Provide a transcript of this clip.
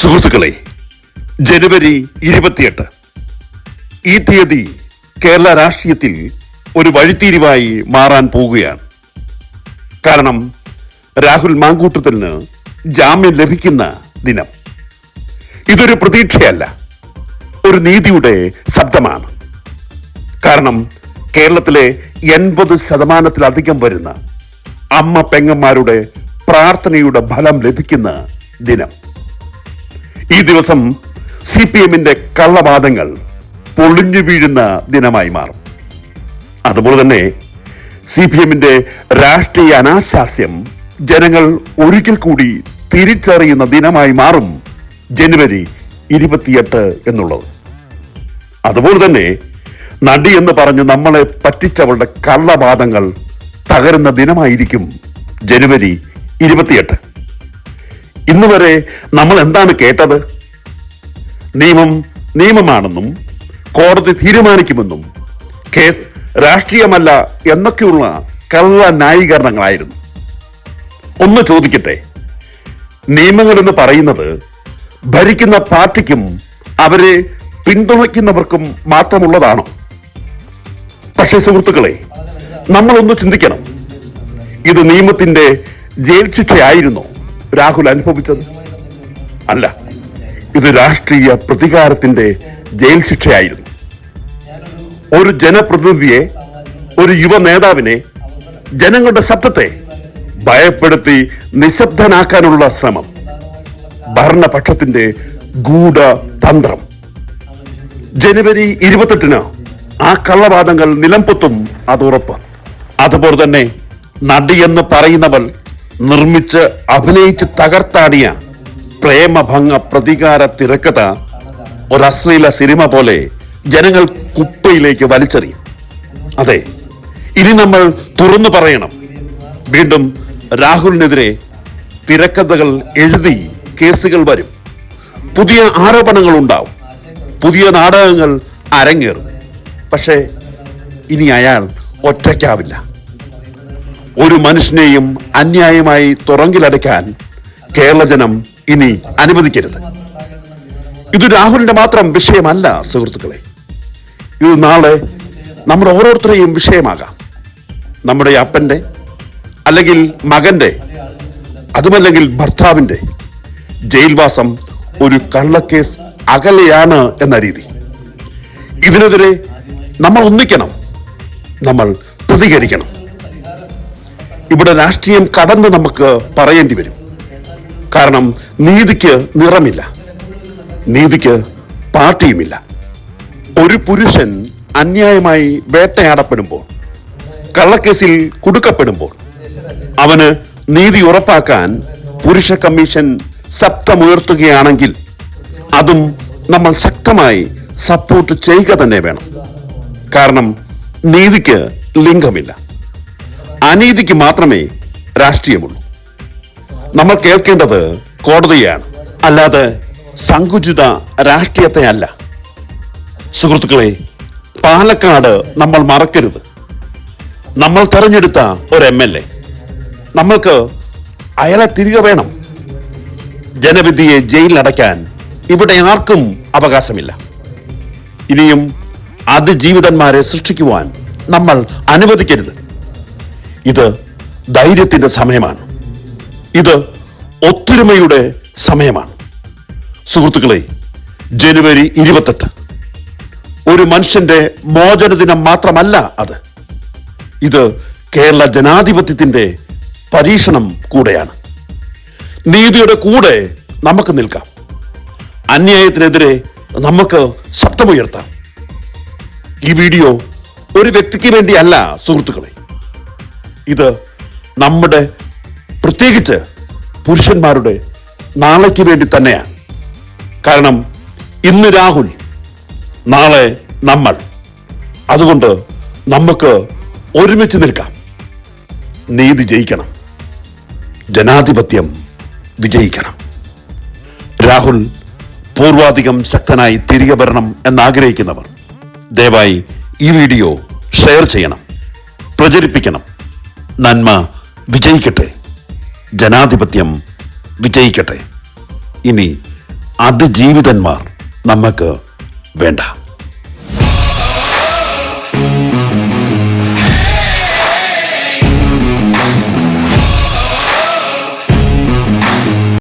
സുഹൃത്തുക്കളെ ജനുവരി ഇരുപത്തിയെട്ട്. ഈ തീയതി കേരള രാഷ്ട്രീയത്തിൽ ഒരു വഴിത്തിരിവായി മാറാൻ പോവുകയാണ്. കാരണം രാഹുൽ മാങ്കൂട്ടത്തിന് ജാമ്യം ലഭിക്കുന്ന ദിനം. ഇതൊരു പ്രതീക്ഷയല്ല ഒരു നീതിയുടെ ശബ്ദമാണ്. കാരണം കേരളത്തിലെ എൺപത് ശതമാനത്തിലധികം വരുന്ന അമ്മ പെങ്ങന്മാരുടെ പ്രാർത്ഥനയുടെ ഫലം ലഭിക്കുന്ന ദിനം. ഈ ദിവസം സി പി എമ്മിന്റെ കള്ളവാദങ്ങൾ പൊളിഞ്ഞു വീഴുന്ന ദിനമായി മാറും. അതുപോലെ തന്നെ സി പി എമ്മിന്റെ രാഷ്ട്രീയ അനാശാസ്യം ജനങ്ങൾ ഒരിക്കൽ കൂടി തിരിച്ചറിയുന്ന ദിനമായി മാറും ജനുവരി ഇരുപത്തിയെട്ട് എന്നുള്ളത്. അതുപോലെ തന്നെ നടി എന്ന് പറഞ്ഞ് നമ്മളെ പറ്റിച്ചവളുടെ കള്ളവാദങ്ങൾ തകരുന്ന ദിനമായിരിക്കും ജനുവരി ഇരുപത്തിയെട്ട്. ഇന്ന് വരെ നമ്മൾ എന്താണ് കേട്ടത്? നിയമം നിയമമാണെന്നും കോടതി തീരുമാനിക്കുമെന്നും കേസ് രാഷ്ട്രീയമല്ല എന്നൊക്കെയുള്ള കള്ള ന്യായീകരണങ്ങളായിരുന്നു. ഒന്ന് ചോദിക്കട്ടെ നിയമങ്ങൾ എന്ന് പറയുന്നത് ഭരിക്കുന്ന പാർട്ടിക്കും അവരെ പിന്തുണയ്ക്കുന്നവർക്കും മാത്രമുള്ളതാണോ? പക്ഷേ സുഹൃത്തുക്കളെ നമ്മളൊന്ന് ചിന്തിക്കണം. ഇത് നിയമത്തിന്റെ ജയിൽ ശിക്ഷയായിരുന്നോ? രാഹുൽ അനുഭവിച്ചത്? അല്ല ഇത് രാഷ്ട്രീയ പ്രതികാരത്തിന്റെ ജയിൽ ശിക്ഷയായിരുന്നു. ഒരു ജനപ്രതിനിധിയെ ഒരു യുവ നേതാവിനെ ജനങ്ങളുടെ ശബ്ദത്തെ ഭയപ്പെടുത്തി നിശബ്ദനാക്കാനുള്ള ശ്രമം. ഭരണപക്ഷത്തിന്റെ ഗൂഢ തന്ത്രം ജനുവരി ഇരുപത്തെട്ടിന് ആ കള്ളവാദങ്ങൾ നിലംപൊത്തും അത് ഉറപ്പ്. അതുപോലെ തന്നെ നടി എന്ന് പറയുന്നവൾ നിർമ്മിച്ച് അഭിനയിച്ച് തകർത്താടിയ പ്രേമഭംഗ പ്രതികാര തിരക്കഥ ഒരു അശ്ലീല സിനിമ പോലെ ജനങ്ങൾ കുപ്പയിലേക്ക് വലിച്ചെറിയും. അതെ ഇനി നമ്മൾ തുറന്നു പറയണം. വീണ്ടും രാഹുലിനെതിരെ തിരക്കഥകൾ എഴുതി കേസുകൾ വരും. പുതിയ ആരോപണങ്ങൾ ഉണ്ടാവും. പുതിയ നാടകങ്ങൾ അരങ്ങേറും. പക്ഷേ ഇനി അയാൾ ഒറ്റയ്ക്കാവില്ല. ഒരു മനുഷ്യനെയും അന്യായമായി തുറങ്കിലടയ്ക്കാൻ കേരള ജനം ഇനി അനുവദിക്കരുത്. ഇത് രാഹുലിന്റെ മാത്രം വിഷയമല്ല സുഹൃത്തുക്കളെ. ഇത് നാളെ നമ്മുടെ ഓരോരുത്തരെയും വിഷയമാകാം. നമ്മുടെ അപ്പന്റെ അല്ലെങ്കിൽ മകന്റെ അതുമല്ലെങ്കിൽ ഭർത്താവിന്റെ ജയിൽവാസം ഒരു കള്ളക്കേസ് അകലെയാണ് എന്ന രീതി. ഇതിനെതിരെ നമ്മൾ ഒന്നിക്കണം നമ്മൾ പ്രതികരിക്കണം. ഇവിടെ രാഷ്ട്രീയം കടന്ന് നമുക്ക് പറയേണ്ടി വരും. കാരണം നീതിക്ക് നിറമില്ല. നീതിക്ക് പാർട്ടിയുമില്ല. ഒരു പുരുഷൻ അന്യായമായി വേട്ടയാടപ്പെടുമ്പോൾ കള്ളക്കേസിൽ കുടുക്കപ്പെടുമ്പോൾ അവന് നീതി ഉറപ്പാക്കാൻ പുരുഷ കമ്മീഷൻ ശബ്ദമുയർത്തുകയാണെങ്കിൽ അതും നമ്മൾ ശക്തമായി സപ്പോർട്ട് ചെയ്യുക തന്നെ വേണം. കാരണം നീതിക്ക് ലിംഗമില്ല. അനീതിക്ക് മാത്രമേ രാഷ്ട്രീയമുള്ളൂ. നമ്മൾ കേൾക്കേണ്ടത് കോടതിയാണ്. അല്ലാതെ സങ്കുചിത രാഷ്ട്രീയത്തെ അല്ല. സുഹൃത്തുക്കളെ പാലക്കാട് നമ്മൾ മറക്കരുത്. നമ്മൾ തെരഞ്ഞെടുത്ത ഒരു എം എൽ എ. നമ്മൾക്ക് അയാളെ തിരികെ വേണം. ജനവിധിയെ ജയിലിലടയ്ക്കാൻ ഇവിടെ ആർക്കും അവകാശമില്ല. ഇനിയും അതിജീവിതന്മാരെ സൃഷ്ടിക്കുവാൻ നമ്മൾ അനുവദിക്കരുത്. ഇത് ധൈര്യത്തിന്റെ സമയമാണ്. ഇത് ഒത്തൊരുമയുടെ സമയമാണ്. സുഹൃത്തുക്കളെ ജനുവരി ഇരുപത്തെട്ട്. ഒരു മനുഷ്യന്റെ മോചന ദിനം മാത്രമല്ല അത്. ഇത് കേരള ജനാധിപത്യത്തിന്റെ പരീക്ഷണം കൂടെയാണ്. നീതിയുടെ കൂടെ നമുക്ക് നിൽക്കാം. അന്യായത്തിനെതിരെ നമുക്ക് ശബ്ദമുയർത്താം. ഈ വീഡിയോ ഒരു വ്യക്തിക്ക് വേണ്ടിയല്ല സുഹൃത്തുക്കളെ. ഇത് നമ്മുടെ പ്രത്യേകിച്ച് പുരുഷന്മാരുടെ നാളേക്ക് വേണ്ടി തന്നെയാണ്. കാരണം ഇന്ന് രാഹുൽ നാളെ നമ്മൾ. അതുകൊണ്ട് നമുക്ക് ഒരുമിച്ച് നിൽക്കാം. നീതി ജയിക്കണം. ജനാധിപത്യം വിജയിക്കണം. രാഹുൽ പൂർവാധികം ശക്തനായി തിരികെ വരണം എന്നാഗ്രഹിക്കുന്നവർ ദയവായി ഈ വീഡിയോ ഷെയർ ചെയ്യണം. പ്രചരിപ്പിക്കണം. നന്മ വിജയിക്കട്ടെ. ജനാധിപത്യം വിജയിക്കട്ടെ. ഇനി അതിജീവിതന്മാർ നമുക്ക് വേണ്ട.